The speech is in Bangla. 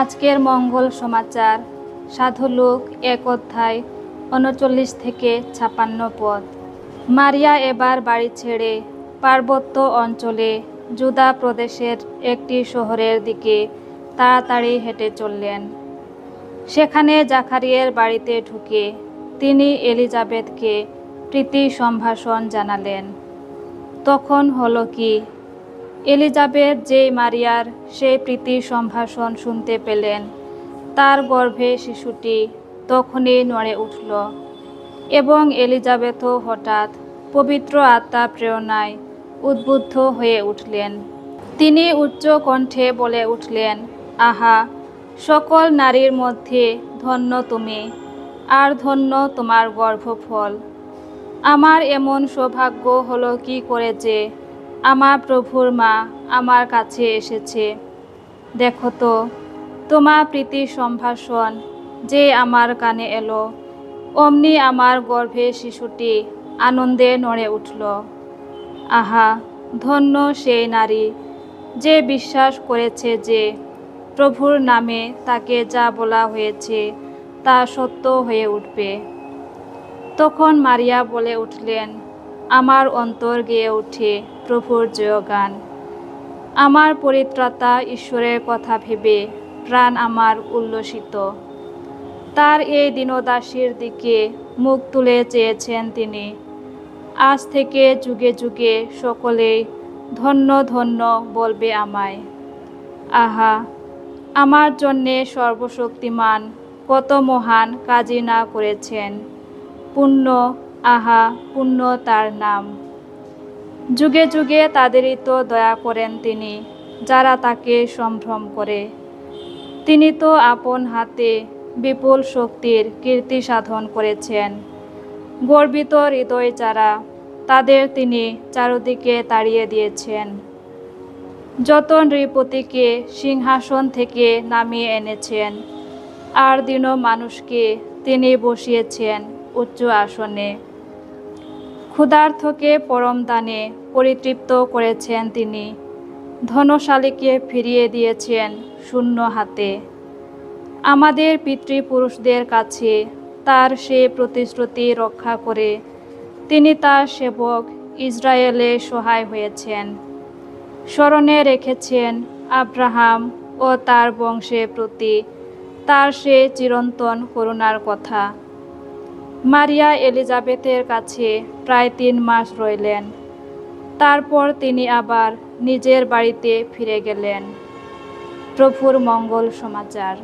আজকের মঙ্গল সমাচার। সাধুলোক এক অধ্যায় উনচল্লিশ থেকে ছাপান্ন পদ। মারিয়া এবার বাড়ি ছেড়ে পার্বত্য অঞ্চলে জুদা প্রদেশের একটি শহরের দিকে তাড়াতাড়ি হেঁটে চললেন। সেখানে জাকারিয়ের বাড়িতে ঢুকে তিনি এলিজাবেথকে প্রীতি সম্ভাষণ জানালেন। তখন হলো কি? এলিজাবেথ যেই মারিয়ার সেই প্রীতি সম্ভাষণ শুনতে পেলেন। তার গর্ভে শিশুটি তখনই নড়ে উঠল এবং এলিজাবেথও হঠাৎ পবিত্র আত্মা প্রেরণায় উদ্বুদ্ধ হয়ে উঠলেন। তিনি উচ্চ কণ্ঠে বলে উঠলেন, আহা, সকল নারীর মধ্যে ধন্য তুমি, আর ধন্য তোমার গর্ভফল। আমার এমন সৌভাগ্য হলো কি করে যে আমার প্রভুর মা আমার কাছে এসেছে। দেখো তো তোমার প্রীতি সম্ভাষণ যে আমার কানে এলো। অমনি আমার গর্ভে শিশুটি আনন্দে নড়ে উঠল। আহা, ধন্য সেই নারী যে বিশ্বাস করেছে যে প্রভুর নামে তাকে যা বলা হয়েছে তা সত্য হয়ে উঠবে। তখন মারিয়া বলে উঠলেন, আমার অন্তর গেয়ে ওঠে প্রভুর জয়গান। আমার পরিত্রাতা ঈশ্বরের কথা ভেবে প্রাণ আমার উল্লসিত। তার এই দিনদাসীর দিকে মুখ তুলে চেয়েছেন তিনি। আজ থেকে যুগে যুগে সকলেই ধন্য ধন্য বলবে আমায়। আহা, আমার জন্যে সর্বশক্তিমান, কত মহান কাজই না করেছেন। পুণ্য, আহা, পুণ্য তার নাম। যুগে যুগে তাদেরই তো দয়া করেন তিনি, যারা তাকে সম্ভ্রম করে। তিনি তো আপন হাতে বিপুল শক্তির কীর্তি সাধন করেছেন। গর্বিত হৃদয় যারা, তাদের তিনি চারদিকে তাড়িয়ে দিয়েছেন। যত নৃপতিকে সিংহাসন থেকে নামিয়ে এনেছেন, আর দিন মানুষকে তিনি বসিয়েছেন উচ্চ আসনে। ক্ষুধার্থকে পরম দানে পরিতৃপ্ত করেছেন তিনি। ধনশালীকে ফিরিয়ে দিয়েছেন শূন্য হাতে। আমাদের পিতৃপুরুষদের কাছে তার সে প্রতিশ্রুতি রক্ষা করে তিনি তার সেবক ইসরায়েলে সহায় হয়েছেন। স্মরণে রেখেছেন আব্রাহাম ও তার বংশের প্রতি তার সে চিরন্তন করুণার কথা। মারিয়া এলিজাবেথের কাছে প্রায় তিন মাস রইলেন। তারপর তিনি আবার নিজের বাড়িতে ফিরে গেলেন। প্রভুর মঙ্গল সমাচার।